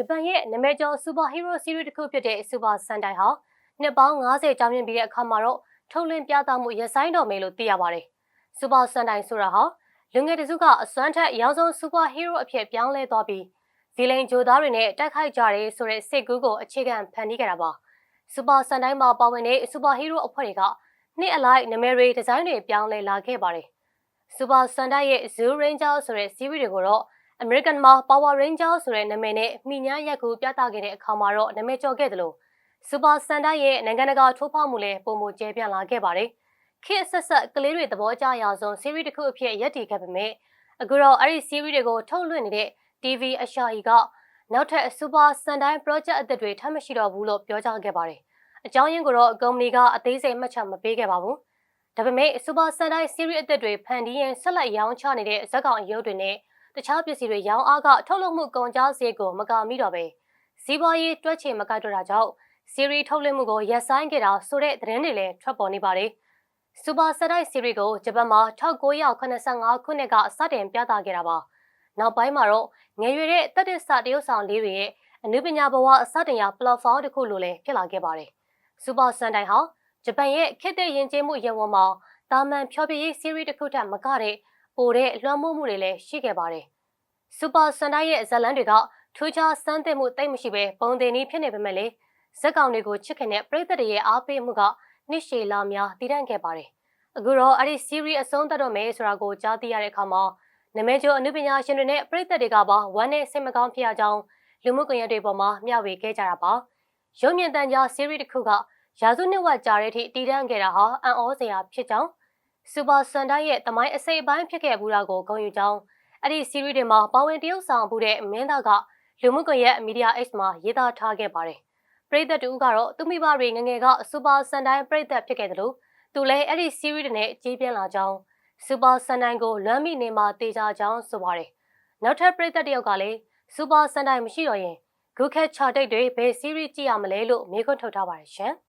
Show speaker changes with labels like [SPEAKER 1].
[SPEAKER 1] ဂျပန်ရဲ့နာမည်ကျော်စူပါဟီးရိုးစီးရီးတစ်ခုဖြစ်တဲ့စူပါဆန်တိုင်ဟာနှစ်ပေါင်း90ကြာမြင့်ပြီးတဲ့အခါမှာတော့ထုတ်လွှင့်ပြသမှုရဆိုင်တော်မယ်လို့သိရပါတယ်။စူပါဆန်တိုင်ဆိုတာဟာလူငယ်တစုကအစွမ်းထက်အရောင်းဆုံးစူပါဟီးရိုးအဖြစ်ပြောင်းလဲသွားပြီးဇီလိန်ဂျိုသားတွေနဲ့တိုက်ခိုက်ကြတယ်ဆိုတဲ့စစ်ကူးကိုအခြေခံဖန်တီးခဲ့တာပါ။စူပါဆန်တိုင်မှာပါဝင်တဲ့စူပါဟီးရိုးအဖွဲ့တွေကနှစ်အလိုက်နာမည်တွေဒီဇိုင်းတွေပြောင်းလဲလာခဲ့ပါတယ်။စူပါဆန်တိုင်ရဲ့ Zoo Ranger ဆိုတဲ့ series တွေကိုတော့ American မှာ Power Ranger ဆိုတဲ့နာမည်နဲ့မိညာရက်ကူပြသခဲ့တဲ့အခါမှာတော့နာမည်ကျော်ခဲ့တယ်လို့ Super Santa ရဲ့နိုင်ငံတကာထိုးဖောက်မှုလည်းပုံမကျဲပြန့်လာခဲ့ပါတယ်။ခေတ်ဆက်ဆက်ကလေးတွေသဘောကျရဆုံး series တစ်ခုအဖြစ်ရပ်တည်ခဲ့ပေမဲ့အခုတော့အဲ့ဒီ series တွေကိုထုတ်လွှင့်နေတဲ့ TV အရှာကြီးကနောက်ထပ် Super Santa Project အသစ်တွေထပ်မရှိတော့ဘူးလို့ပြောကြားခဲ့ပါတယ်။အကြောင်းရင်းကိုတော့ကုမ္ပဏီကအသေးစိတ်မှတ်ချက်မပေးခဲ့ပါဘူး။ဒါပေမဲ့ Super Santa series အသစ်တွေဖန်တီးရင်ဆက်လက်ရောင်းချနေတဲ့ဇက်ကောင်အယုတ်တွေနဲ့ တခြားပစ္စည်းတွေရောင်းအားကထုတ်လုပ်မှုကုန်ကျစရိတ်ကိုမကာမိတော့ပဲစီးပွားရေးတွက်ချေမကိုက်တော့တာကြောင့်စီရီထုတ်လွှင့်မှုကိုရပ်ဆိုင်းခဲ့တာဆိုတဲ့သတင်းတွေလည်းထွက်ပေါ်နေပါတယ်။စူပါစတိုက်စီရီကိုဂျပန်မှာ1985ခုနှစ်ကစတင်ပြသခဲ့တာပါ။နောက်ပိုင်းမှာတော့ငယ်ရွယ်တဲ့တက်တစ်စတရုတ်ဆောင်လေးတွေရဲ့အနုပညာဘဝအစတင်ရာ platform တစ်ခုလိုလည်းဖြစ်လာခဲ့ပါတယ်။စူပါစန်တိုင်ဟာဂျပန်ရဲ့ခေတ်သစ်ယဉ်ကျေးမှုရဝန်းမှာတာမန်ဖြောပြရေးစီရီတစ်ခုထက်မကတဲ့ ပိုတဲ့လွှမ်းမိုးမှုတွေလည်းရှိခဲ့ပါတယ်။စူပါဆန်တိုင်းရဲ့ဇလန်တွေကထူးခြားစမ်းသစ်မှုတိတ်မရှိပဲပုံတင်နည်းဖြစ်နေပေမဲ့လေဇက်ကောင်တွေကိုချစ်ခင်တဲ့ပရိသတ်တွေရဲ့အားပေးမှုကနှစ်ရှည်လာများတည်တံ့ခဲ့ပါတယ်။အခုတော့အဲ့ဒီ series အဆုံးသတ်တော့မယ်ဆိုတာကိုကြားသိရတဲ့အခါမှာနမဲကျော်အနုပညာရှင်တွေနဲ့ပရိသတ်တွေကပါဝမ်းနဲ့စိတ်မကောင်းဖြစ်ရကြောင်းလူမှုကွန်ရက်တွေပေါ်မှာမျှဝေခဲ့ကြတာပါ။ရုံမြင့်တန်ကြား series တစ်ခုကရာစုနှစ်ဝက်ကြာတဲ့အထိတည်တံ့ခဲ့တာဟာအံ့ဩစရာဖြစ်ကြောင်း စူပါဆန်တိုင်းရဲ့တမိုင်းအစိပ်အပိုင်းဖြစ်ခဲ့ဘူးတာကိုဂုဏ်ယူကြောင်းအဲ့ဒီ series တွေမှာပါဝင်တရုပ်ဆောင်မှုတဲ့မင်းသားကလူမှုကွန်ရက် Media X မှာရေးသားထားခဲ့ပါတယ်။ပရိသတ်တူကတော့သူမိဘတွေငငယ်ကစူပါဆန်တိုင်းပရိသတ်ဖြစ်ခဲ့တယ်လို့သူလည်းအဲ့ဒီ series တွေနဲ့ကြီးပြင်းလာကြောင်းစူပါဆန်တိုင်းကိုလွမ်းမိနေမှာတေချာကြောင်းဆိုပါတယ်။နောက်ထပ်ပရိသတ်တယောက်ကလည်းစူပါဆန်တိုင်းမရှိတော့ရင်ဂုခက်ချာတိတ်တွေဘယ် series ကြည့်ရမလဲလို့မေးခွန်းထုတ်ထားပါတယ်ရှင်။